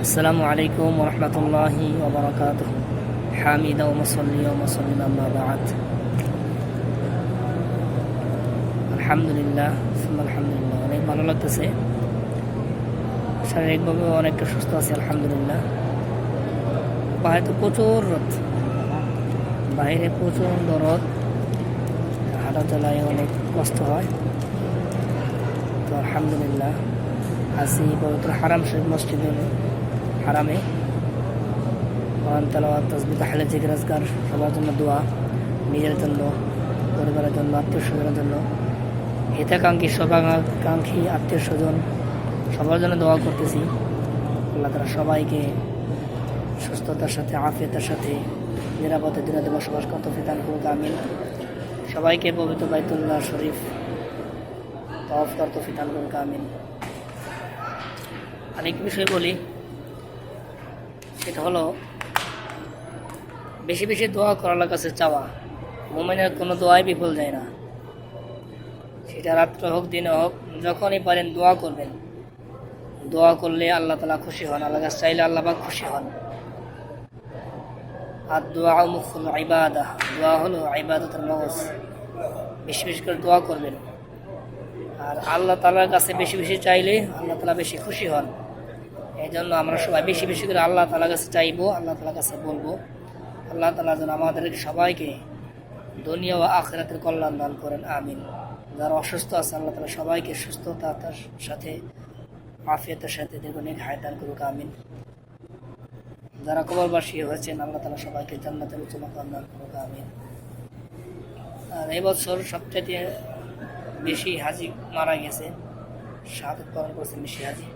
আসসালামু আলাইকুম রহমতুল্লাহি ওবরাকাত হামিদা ওমসল্লি ওমসল্লিম আম্মাবাদ আলহামদুলিল্লাহ আলহামদুলিল্লাহ। অনেক ভালো লাগতেছে। শারীরিকভাবে অনেকটা সুস্থ আছি, আলহামদুলিল্লাহ। বাইরে তো প্রচুর রোদ। বাইরে প্রচণ্ড রোদ। হাঁটাচলায় অনেক কষ্ট হয়। তো আলহামদুলিল্লাহ, আছি পবিত্র হারাম শরীফ মসজিদে হারামে। কোরআন তেলাওয়াত তসবি তাহলে জিকির, আজকার, সবার জন্য দোয়া, নিজের জন্য, পরিবারের জন্য আত্মীয় স্বজনের জন্য। হিতাকাঙ্ক্ষী সবাকাঙ্ক্ষী আত্মীয় স্বজন সবার জন্য দোয়া করতেছি। আল্লাহ তারা সবাইকে সুস্থতার সাথে, আফিয়তার সাথে, নিরাপদে দিনাতে বসবাস করতে ফিতান করুক, আমিন। সবাইকে পবিত্র বাইতুল্লাহ শরীফ তফ করতে ফিতান করুক, আমিন। আরেক বিষয় বলি সেটা হলো, বেশি বেশি দোয়া করার কাছে চাওয়া। মোমেনের কোনো দোয়াই বিফল যায় না। সেটা রাত্রে হোক, দিনে হোক, যখনই পারেন দোয়া করবেন। দোয়া করলে আল্লাহ তালা খুশি হন, আল্লাহ কাছে চাইলে আল্লাহ পাক খুশি হন। আর দোয়া মুখুল আইবাদা দোয়া হলো আইবাদতের মগজ। বেশি বেশি করে দোয়া করবেন। আর আল্লাহ তালার কাছে বেশি বেশি চাইলে আল্লাহ তালা বেশি খুশি হন। এই জন্য আমরা সবাই বেশি বেশি করে আল্লাহ তালার কাছে চাইব, আল্লাহ তালার কাছে বলব। আল্লাহ তালা যেন আমাদের সবাইকে দুনিয়া ও আখরাতের কল্যাণ দান করেন, আমিন। যারা অসুস্থ আছে, আল্লাহ তালা সবাইকে সুস্থতার সাথে, আফিয়তের সাথে দীর্ঘনিক হায়দান করুক, আমিন। যারা কবরবাসী হয়েছেন, আল্লাহ তালা সবাইকে জান্নাতের উচ্চ মাকাম দান করুক, আমিন। আর এবছর সবচেয়ে বেশি হাজি মারা গেছে, শাহাদত পালন করছে বেশি হাজি।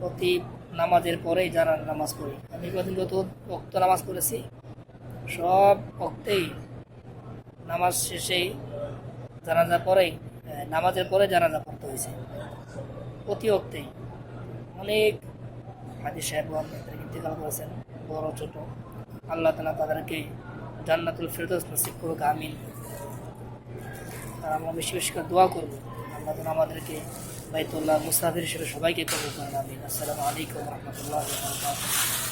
প্রতি নামাজের পরেই যারা নামাজ পড়ি। আমি কদিন যত ভক্ত নামাজ পড়েছি, সব ভক্তেই নামাজ শেষেই জানাজা পরেই নামাজের পরে জানাজা পড়তে হয়েছে। প্রতি ভক্তেই। অনেক হাজি সাহেবগণ ইন্তেকাল করেছেন, বড়, ছোট। আল্লাহ তালা তাদেরকে জান্নাতুল ফেরদৌস নসিব করুক, আমিন। আমরা বেশি বেশি দোয়া করব। আল্লাহ তালা আমাদেরকে বাইতুল্লাহ মুসাফির হিসেবে সবাইকে কবুল করেন আমিন আসসালামু আলাইকুম রহমতুল্লাহ